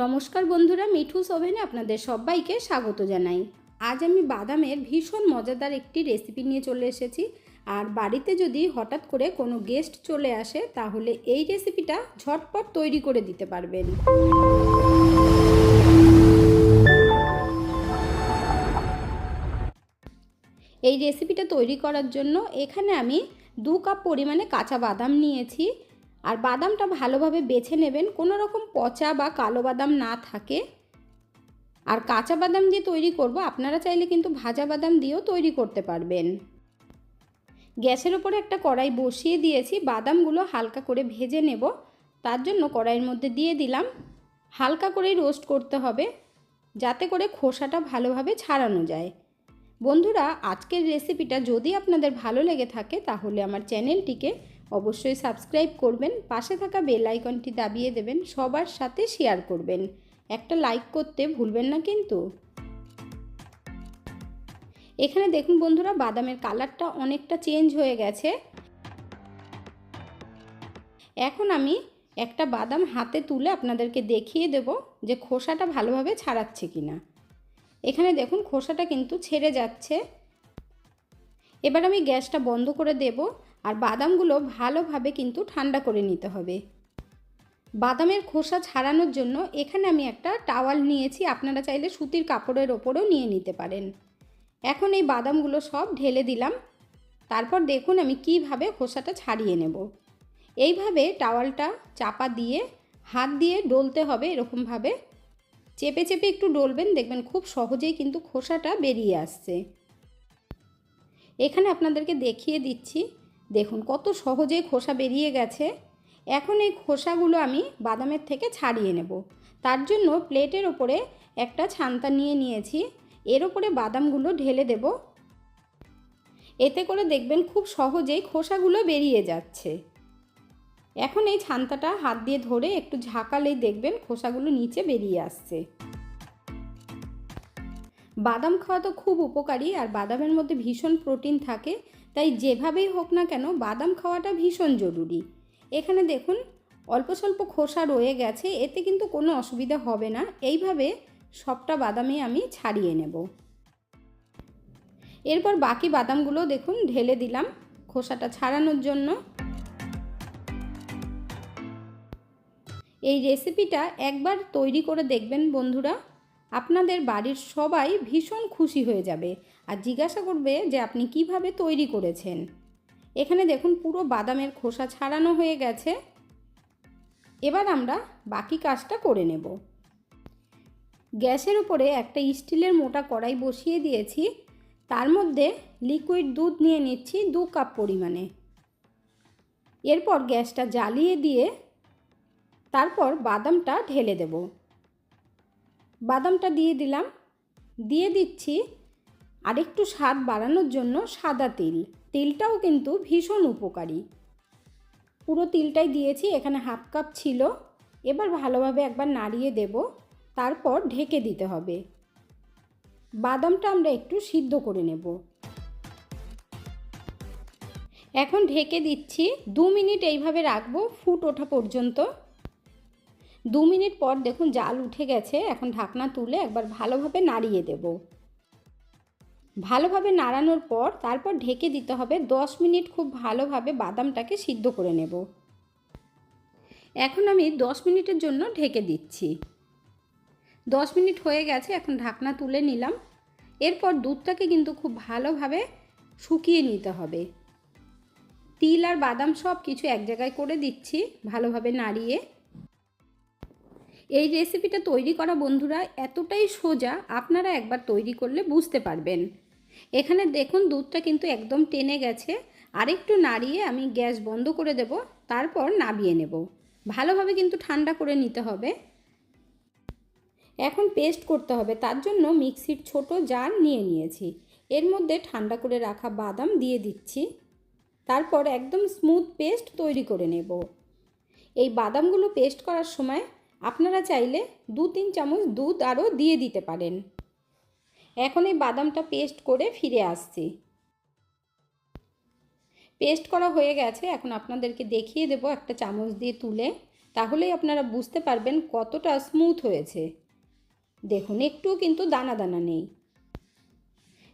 নমস্কার বন্ধুরা মিঠুস ওভেনে আপনাদের সবাইকে স্বাগত জানাই। আজ আমি বাদামের ভীষণ মজাদার একটি রেসিপি নিয়ে চলে এসেছি। আর বাড়িতে যদি হঠাৎ করে কোনো গেস্ট চলে আসে, তাহলে এই রেসিপিটা ঝটপট তৈরি করে দিতে পারবেন। এই রেসিপিটা তৈরি করার জন্য এখানে আমি দু কাপ পরিমাণে কাঁচা বাদাম নিয়েছি। আর বাদামটা ভালোভাবে বেছে নেবেন। কোনো রকম পচা বা কালো বাদাম না থাকে। আর কাঁচা বাদাম দিয়ে তৈরি করব, আপনারা চাইলে কিন্তু ভাজা বাদাম দিয়েও তৈরি করতে পারবেন। গ্যাসের ওপরে একটা কড়াই বসিয়ে দিয়েছি। বাদামগুলো হালকা করে ভেজে নেব। তার জন্য কড়াইয়ের মধ্যে দিয়ে দিলাম। হালকা করেই রোস্ট করতে হবে, যাতে করে খোসাটা ভালোভাবে ছাড়ানো যায়। বন্ধুরা, আজকের রেসিপিটা যদি আপনাদের ভালো লেগে থাকে, তাহলে আমার চ্যানেলটিকে অবশ্যই সাবস্ক্রাইব করবেন, পাশে থাকা বেল আইকনটি দাবিয়ে দেবেন, সবার সাথে শেয়ার করবেন। একটা লাইক করতে ভুলবেন না কিন্তু। এখানে দেখুন বন্ধুরা, বাদামের কালারটা অনেকটা চেঞ্জ হয়ে গেছে। এখন আমি একটা বাদাম হাতে তুলে আপনাদেরকে দেখিয়ে দেব যে খোসাটা ভালোভাবে ছাড়াচ্ছে কিনা। এখানে দেখুন খোসাটা কিন্তু ছেড়ে যাচ্ছে। এবার আমি গ্যাসটা বন্ধ করে দেব। আর বাদামগুলো ভালোভাবে কিন্তু ঠান্ডা করে নিতে হবে। বাদামের খোসা ছাড়ানোর জন্য এখানে আমি একটা টাওয়াল নিয়েছি, আপনারা চাইলে সুতির কাপড়ের ওপরেও নিয়ে নিতে পারেন। এখন এই বাদামগুলো সব ঢেলে দিলাম। তারপর দেখুন আমি কীভাবে খোসাটা ছাড়িয়ে নেব। এইভাবে টাওয়ালটা চাপা দিয়ে, হাত দিয়ে ডলতে হবে এরকমভাবে। চেপে চেপে একটু ডলবেন, দেখবেন খুব সহজেই কিন্তু খোসাটা বেরিয়ে আসছে। এখানে আপনাদেরকে দেখিয়ে দিচ্ছি। দেখুন, কত সহজেই খোসা বেরিয়ে গেছে। এখন এই খোসাগুলো আমি বাদামের থেকে ছাড়িয়ে নেব। তার জন্য প্লেটের ওপরে একটা ছান্তা নিয়ে নিয়েছি। এর ওপরে বাদামগুলো ঢেলে দেব। এতে করে দেখবেন খুব সহজেই খোসাগুলো বেরিয়ে যাচ্ছে। এখন এই ছান্তাটা হাত দিয়ে ধরে একটু ঝাঁকালেই দেখবেন খোসাগুলো নিচে বেরিয়ে আসছে। বাদাম খাওয়া তো খুব উপকারী, আর বাদামের মধ্যে ভীষণ প্রোটিন থাকে। তাই যেভাবেই হোক না কেন বাদাম খাওয়াটা ভীষণ জরুরি। এখানে দেখুন, অল্প স্বল্প খোসা রয়ে গেছে, এতে কিন্তু কোনো অসুবিধা হবে না। এইভাবে সবটা বাদামই আমি ছাড়িয়ে নেব। এরপর বাকি বাদামগুলো দেখুন, ঢেলে দিলাম খোসাটা ছাড়ানোর জন্য। এই রেসিপিটা একবার তৈরি করে দেখবেন বন্ধুরা। আপনাদের বাড়ির সবাই ভীষণ খুশি হয়ে যাবে আর জিজ্ঞাসা করবে যে আপনি কীভাবে তৈরি করেছেন। এখানে দেখুন পুরো বাদামের খোসা ছাড়ানো হয়ে গেছে। এবার আমরা বাকি কাজটা করে নেব। গ্যাসের উপরে একটা স্টিলের মোটা কড়াই বসিয়ে দিয়েছি। তার মধ্যে লিকুইড দুধ নিয়ে নিচ্ছি দু কাপ পরিমাণে। এরপর গ্যাসটা জ্বালিয়ে দিয়ে তারপর বাদামটা ঢেলে দেব। বাদামটা দিয়ে দিলাম। দিয়ে দিচ্ছি আরেকটু স্বাদ বাড়ানোর জন্য সাদা তিল। তিলটাও কিন্তু ভীষণ উপকারী। পুরো তিলটাই দিয়েছি, এখানে হাফ কাপ ছিল। এবার ভালোভাবে একবার নাড়িয়ে দেব, তারপর ঢেকে দিতে হবে। বাদামটা আমরা একটু সিদ্ধ করে নেব। এখন ঢেকে দিচ্ছি, দু মিনিট এইভাবে রাখব, ফুট ওঠা পর্যন্ত। দু মিনিট পর দেখুন জাল উঠে গেছে, এখন ঢাকনা তুলে একবার ভালোভাবে নাড়িয়ে দেব। ভালোভাবে নাড়ানোর পর তারপর ঢেকে দিতে হবে দশ মিনিট খুব ভালোভাবে বাদামটাকে সিদ্ধ করে নেব। এখন আমি দশ মিনিটের জন্য ঢেকে দিচ্ছি। দশ মিনিট হয়ে গেছে, এখন ঢাকনা তুলে নিলাম। এরপর দুধটাকে কিন্তু খুব ভালোভাবে শুকিয়ে নিতে হবে। তিল আর বাদাম সব কিছু এক জায়গায় করে দিচ্ছি ভালোভাবে নাড়িয়ে। এই রেসিপিটা তৈরি করা বন্ধুরা এতটাই সোজা, আপনারা একবার তৈরি করলে বুঝতে পারবেন। এখানে দেখুন দুধটা কিন্তু একদম টেনে গেছে। আরেকটু নাড়িয়ে আমি গ্যাস বন্ধ করে দেব, তারপর নাবিয়ে নেব। ভালোভাবে কিন্তু ঠান্ডা করে নিতে হবে। এখন পেস্ট করতে হবে, তার জন্য মিক্সির ছোট জার নিয়ে নিয়েছি। এর মধ্যে ঠান্ডা করে রাখা বাদাম দিয়ে দিচ্ছি। তারপর একদম স্মুথ পেস্ট তৈরি করে নেব। এই বাদামগুলো পেস্ট করার সময় আপনারা চাইলে দু তিন চামচ দুধ আরও দিয়ে দিতে পারেন। এখন এই বাদামটা পেস্ট করে ফিরে আসছি। পেস্ট করা হয়ে গেছে। এখন আপনাদেরকে দেখিয়ে দেব একটা চামচ দিয়ে তুলে। তাহলেই আপনারা বুঝতে পারবেন কতটা স্মুথ হয়েছে। দেখুন, একটুও কিন্তু দানা দানা নেই।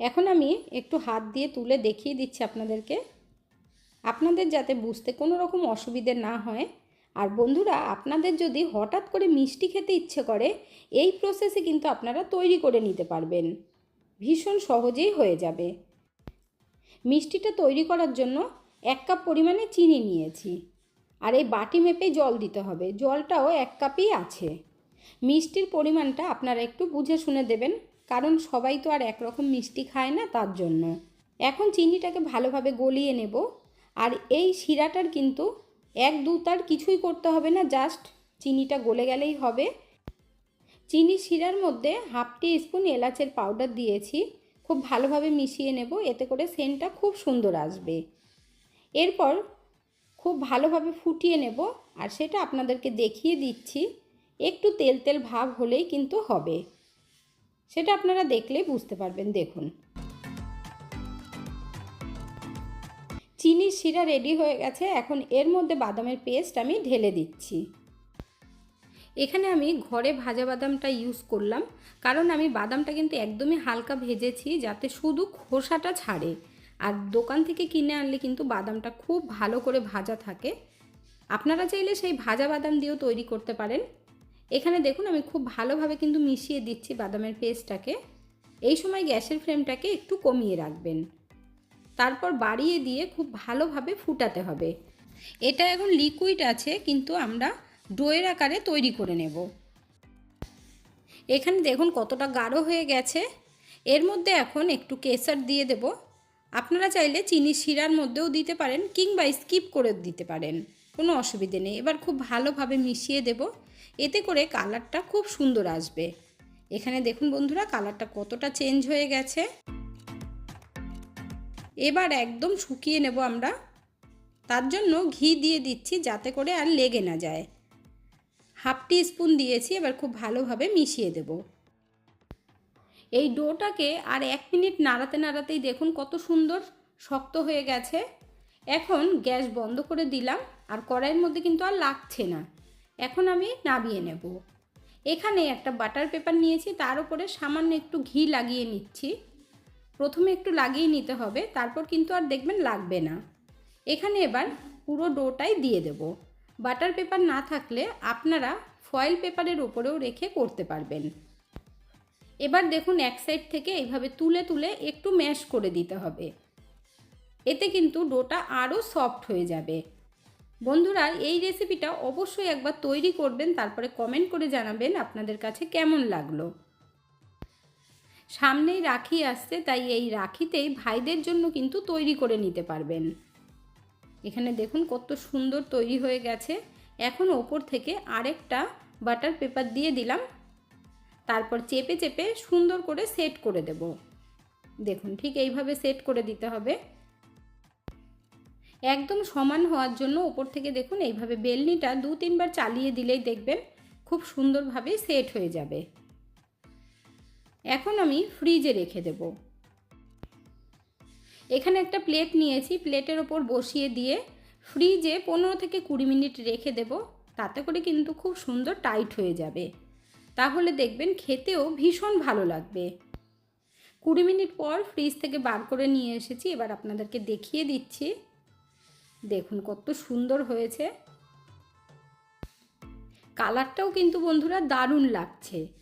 এখন আমি একটু হাত দিয়ে তুলে দেখিয়ে দিচ্ছি আপনাদেরকে। আপনাদের যাতে বুঝতে কোনো রকম অসুবিধে না হয় আর বন্ধুরা, আপনাদের যদি হঠাৎ করে মিষ্টি খেতে ইচ্ছে করে, এই প্রসেসে কিন্তু আপনারা তৈরি করে নিতে পারবেন। ভীষণ সহজেই হয়ে যাবে। মিষ্টিটা তৈরি করার জন্য এক কাপ পরিমাণে চিনি নিয়েছি। আর এই বাটি মেপে জল দিতে হবে। জলটাও এক কাপই আছে। মিষ্টির পরিমাণটা আপনারা একটু বুঝে শুনে দেবেন, কারণ সবাই তো আর একরকম মিষ্টি খায় না তার জন্য। এখন চিনিটাকে ভালোভাবে গলিয়ে নেব। আর এই শিরাটার কিন্তু এক দু তার কিছুই করতে হবে না জাস্ট চিনিটা গলে গেলেই হবে। চিনি শিরার মধ্যে হাফ টি স্পুন এলাচের পাউডার দিয়েছি, খুব ভালোভাবে মিশিয়ে নেব, এতে করে সেন্টটা খুব সুন্দর আসবে। এরপর খুব ভালোভাবে ফুটিয়ে নেব, আর সেটা আপনাদেরকে দেখিয়ে দিচ্ছি, একটু তেল তেল ভাব হলেই কিন্তু হবে। সেটা আপনারা দেখলেই বুঝতে পারবেন, দেখুন। চিনির শিরা রেডি হয়ে গেছে। এখন এর মধ্যে বাদামের পেস্ট আমি ঢেলে দিচ্ছি। এখানে আমি ঘরে ভাজা বাদামটা ইউজ করলাম। কারণ আমি বাদামটা কিন্তু একদমই হালকা ভেজেছি যাতে শুধু খোসাটা ছাড়ে। আর দোকান থেকে কিনে আনলে কিন্তু বাদামটা খুব ভালো করে ভাজা থাকে। আপনারা চাইলে সেই ভাজা বাদাম দিয়েও তৈরি করতে পারেন। এখানে দেখুন আমি খুব ভালোভাবে কিন্তু মিশিয়ে দিচ্ছি বাদামের পেস্টটাকে এই সময় গ্যাসের ফ্লেমটাকে একটু কমিয়ে রাখবেন। তারপর বাড়িয়ে দিয়ে খুব ভালোভাবে ফুটাতে হবে। এটা এখন লিকুইড আছে, কিন্তু আমরা ডোয়ের আকারে তৈরি করে নেব। এখানে দেখুন কতটা গাঢ় হয়ে গেছে। এর মধ্যে এখন একটু কেসার দিয়ে দেব। আপনারা চাইলে চিনি শিরার মধ্যেও দিতে পারেন, কিংবা স্কিপ করে দিতে পারেন। কোনো অসুবিধে নেই। এবার খুব ভালোভাবে মিশিয়ে দেব। এতে করে কালারটা খুব সুন্দর আসবে। এখানে দেখুন বন্ধুরা কালারটা কতটা চেঞ্জ হয়ে গেছে। এবার একদম শুকিয়ে নেব আমরা। তার জন্য ঘি দিয়ে দিচ্ছি যাতে করে আর লেগে না যায়। হাফ টি স্পুন দিয়েছি, এবার খুব ভালোভাবে মিশিয়ে দেব। এই ডোটাকে আর এক মিনিট নাড়াতে নাড়াতেই দেখুন কত সুন্দর শক্ত হয়ে গেছে। এখন গ্যাস বন্ধ করে দিলাম, আর কড়াইয়ের মধ্যে কিন্তু আর লাগছে না। এখন আমি নাবিয়ে নেব। এখানে একটা বাটার পেপার নিয়েছি, তার উপরে সামান্য একটু ঘি লাগিয়ে নিচ্ছি। প্রথমে একটু লাগিয়ে নিতে হবে, তারপর কিন্তু আর দেখবেন লাগবে না। এখানে এবার পুরো ডোটাই দিয়ে দেব। বাটার পেপার না থাকলে আপনারা ফয়েল পেপারের উপরেও রেখে করতে পারবেন। এবার দেখুন এক সাইড থেকে এইভাবে তুলে তুলে একটু ম্যাশ করে দিতে হবে। এতে কিন্তু ডোটা আরও সফট হয়ে যাবে। বন্ধুরা, এই রেসিপিটা অবশ্যই একবার তৈরি করবেন, তারপরে কমেন্ট করে জানাবেন আপনাদের কাছে কেমন লাগল। সামনেই রাখি আসছে, তাই এই রাখিতেই ভাইদের জন্য কিন্তু তৈরি করে নিতে পারবেন। এখানে দেখুন কত সুন্দর তৈরি হয়ে গেছে। এখন ওপর থেকে আরেকটা বাটার পেপার দিয়ে দিলাম। তারপর চেপে চেপে সুন্দর করে সেট করে দেব। দেখুন ঠিক এইভাবে সেট করে দিতে হবে। একদম সমান হওয়ার জন্য ওপর থেকে দেখুন এইভাবে বেলনিটা দু তিনবার চালিয়ে দিলেই দেখবেন খুব সুন্দরভাবে সেট হয়ে যাবে। এখন আমি ফ্রিজে রেখে দেব। এখানে একটা প্লেট নিয়েছি প্লেটের ওপর বসিয়ে দিয়ে ফ্রিজে পনেরো থেকে কুড়ি মিনিট রেখে দেব, তাতে করে কিন্তু খুব সুন্দর টাইট হয়ে যাবে। তাহলে দেখবেন খেতেও ভীষণ ভালো লাগবে। কুড়ি মিনিট পর ফ্রিজ থেকে বার করে নিয়ে এসেছি, এবার আপনাদেরকে দেখিয়ে দিচ্ছি। দেখুন কত সুন্দর হয়েছে। কালারটাও কিন্তু বন্ধুরা দারুণ লাগছে।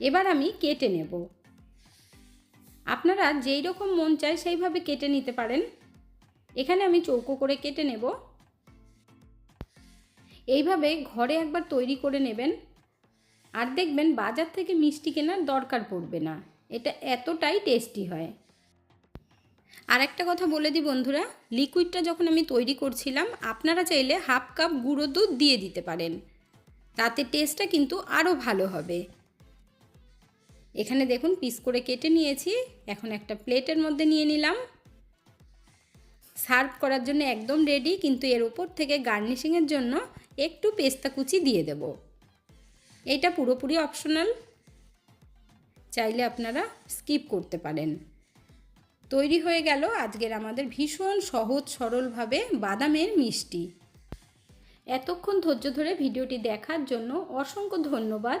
এবার আমি কেটে নেব। আপনারা যেই রকম মন চায় সেইভাবে কেটে নিতে পারেন। এখানে আমি চৌকো করে কেটে নেব। এইভাবে ঘরে একবার তৈরি করে নেবেন। আর দেখবেন বাজার থেকে মিষ্টি কেনার দরকার পড়বে না। এটা এতটাই টেস্টি হয়। আর একটা কথা বলে দিই বন্ধুরা, লিকুইডটা যখন আমি তৈরি করছিলাম, আপনারা চাইলে হাফ কাপ গুঁড়ো দুধ দিয়ে দিতে পারেন। তাতে টেস্টটা কিন্তু আরও ভালো হবে। এখানে দেখুন পিস করে কেটে নিয়েছি। এখন একটা প্লেটের মধ্যে নিয়ে নিলাম। সার্ভ করার জন্য একদম রেডি, কিন্তু এর উপর থেকে গার্নিশিংয়ের জন্য একটু পেস্তা কুচি দিয়ে দেব। এটা পুরোপুরি অপশনাল, চাইলে আপনারা স্কিপ করতে পারেন। তৈরি হয়ে গেল আজকের আমাদের ভীষণ সহজ সরলভাবে বাদামের মিষ্টি। এতক্ষণ ধৈর্য ধরে ভিডিওটি দেখার জন্য অসংখ্য ধন্যবাদ।